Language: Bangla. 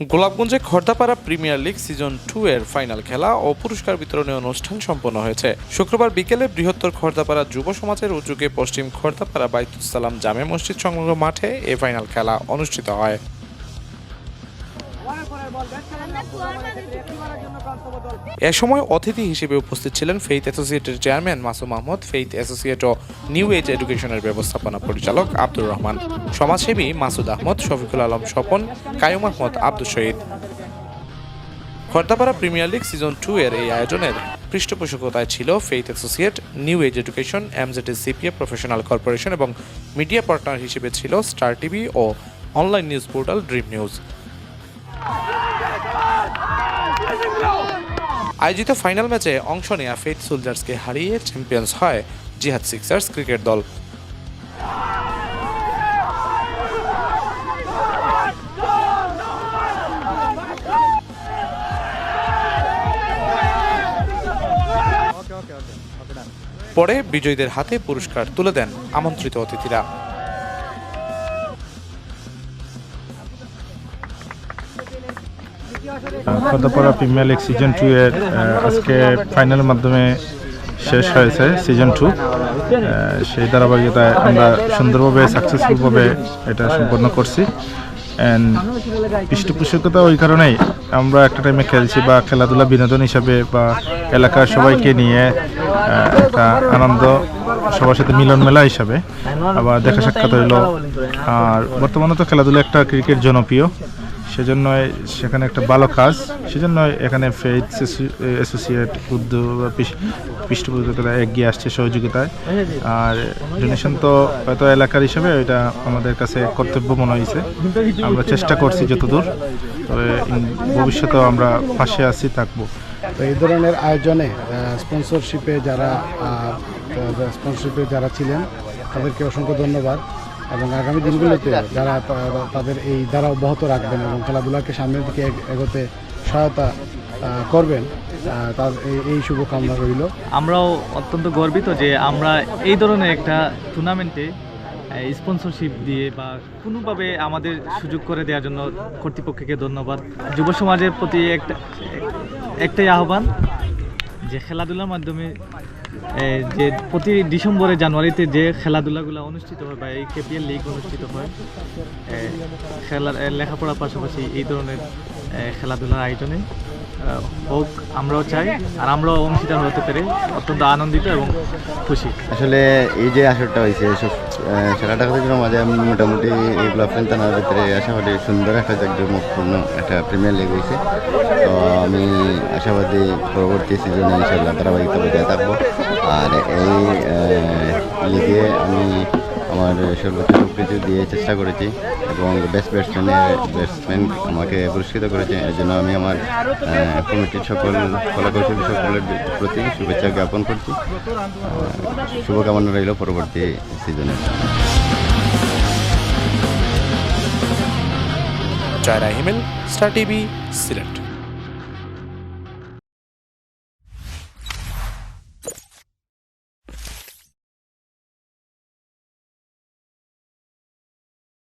গোলাপগঞ্জে Khordapara premier league season two এর ফাইনাল খেলা ও পুরস্কার বিতরণী অনুষ্ঠান সম্পন্ন হয়েছে। শুক্রবার বিকেলে বৃহত্তর খর্দাপাড়া যুব সমাজের উদ্যোগে পশ্চিম খর্দাপাড়া বাইতুসালাম জামে মসজিদ সংলগ্ন মাঠে এ ফাইনাল খেলা অনুষ্ঠিত হয়। এ সময় অতিথি হিসেবে উপস্থিত ছিলেন faith অ্যাসোসিয়েটের chairman Masum Ahmed faith associate ও নিউ এজ এডুকেশনের ব্যবস্থাপনা পরিচালক আব্দুর রহমান সমাজসেবী Masud Ahmed Shafiqul Alam Swapan Kayum Ahmed Abdul Shahid Khordapara premier league season two এর এই আয়োজনের পৃষ্ঠপোষকতায় ছিল faith associate new age education M J T C P A professional corporation এবং মিডিয়া পার্টনার হিসেবে ছিল স্টার টিভি ও online news portal dream news. আয়োজিত ফাইনাল ম্যাচে অংশ নেয়া ফেথ সোলজার্সকে হারিয়ে চ্যাম্পিয়ন্স হয় জিহাদ সিক্সার্স ক্রিকেট দল। পরে বিজয়ীদের হাতে পুরস্কার তুলে দেন আমন্ত্রিত অতিথিরা। Khordapara premier league season two এর আজকে ফাইনালের মাধ্যমে শেষ হয়েছে সিজন টু সেই ধারাবাহিকতায় আমরা সুন্দরভাবে সাকসেসফুলভাবে এটা সম্পন্ন করছি। অ্যান্ড পৃষ্ঠপোষকতা ওই কারণেই আমরা একটা টাইমে খেলছি বা খেলাধুলা বিনোদন হিসাবে বা এলাকার সবাইকে নিয়ে একটা আনন্দ, সবার সাথে মিলন মেলা হিসাবে আবার দেখা সাক্ষাৎ হইল। আর বর্তমানে তো খেলাধুলা একটা ক্রিকেট জনপ্রিয়। সেজন্য সেখানে একটা ভালো কাজ সেজন্য এখানে ফেথ অ্যাসোসিয়েট পৃষ- পৃষ্ঠপোষকতা এগিয়ে আসছে সহযোগিতায়। আর ডোনেশন তো হয়তো এলাকার হিসেবে এটা আমাদের কাছে কর্তব্য মনে হয়েছে। আমরা চেষ্টা করছি যতদূর, তবে ভবিষ্যতেও আমরা পাশে আছি, থাকব। তো এই ধরনের আয়োজনে স্পন্সরশিপে যারা স্পন্সরশিপে যারা ছিলেন, তাদেরকে অসংখ্য ধন্যবাদ। এবং আগামী দিনগুলোতে যারা তাদের এই দ্বারা অব্যাহত রাখবেন এবং খেলাধুলাকে সামনের দিকে এগোতে সহায়তা করবেন তার এই- শুভকামনা রইল। আমরাও অত্যন্ত গর্বিত যে আমরা এই ধরনের একটা টুর্নামেন্টে স্পন্সরশিপ দিয়ে বা কোনোভাবে আমাদের সুযোগ করে দেওয়ার জন্য কর্তৃপক্ষকে ধন্যবাদ। যুব সমাজের প্রতি একটা, একটাই আহ্বান যে খেলাধুলার মাধ্যমে যে প্রতি ডিসেম্বরে, জানুয়ারিতে যে খেলাধুলাগুলো অনুষ্ঠিত হয় বা এই কেপিএল লিগ অনুষ্ঠিত হয় খেলার লেখাপড়ার পাশাপাশি এই ধরনের খেলাধুলার আয়োজনে। হোক, আমরাও চাই, আর আমরাও অংশীদার হতে পেরে অত্যন্ত আনন্দিত এবং খুশি। আসলে এই যে আসরটা হয়েছে সব খেলাটা থেকে মাঝে আমি মোটামুটি এই ব্লফেন থানার ভিতরে আশাবাদী, সুন্দর একটা জাকজমকপূর্ণ একটা প্রিমিয়ার লিগ হয়েছে। তো আমি আশাবাদী পরবর্তী সিজনে ইনশাল্লাহ ধারাবাহিকতা বজায় থাকব। আর এই লিগে আমি আমার সর্বোচ্চ দিয়ে চেষ্টা করেছি এবং বেস্ট ব্যাটসম্যানের ব্যাটসম্যান আমাকে পুরস্কৃত করেছে। এর জন্য আমি আমার কমিটির সকল কলাকৌশলী সকলের প্রতি শুভেচ্ছা জ্ঞাপন করছি। আহ, শুভকামনা রইল পরবর্তী সিজনে জয়রা হিমেল স্টার টিভি সিলেট।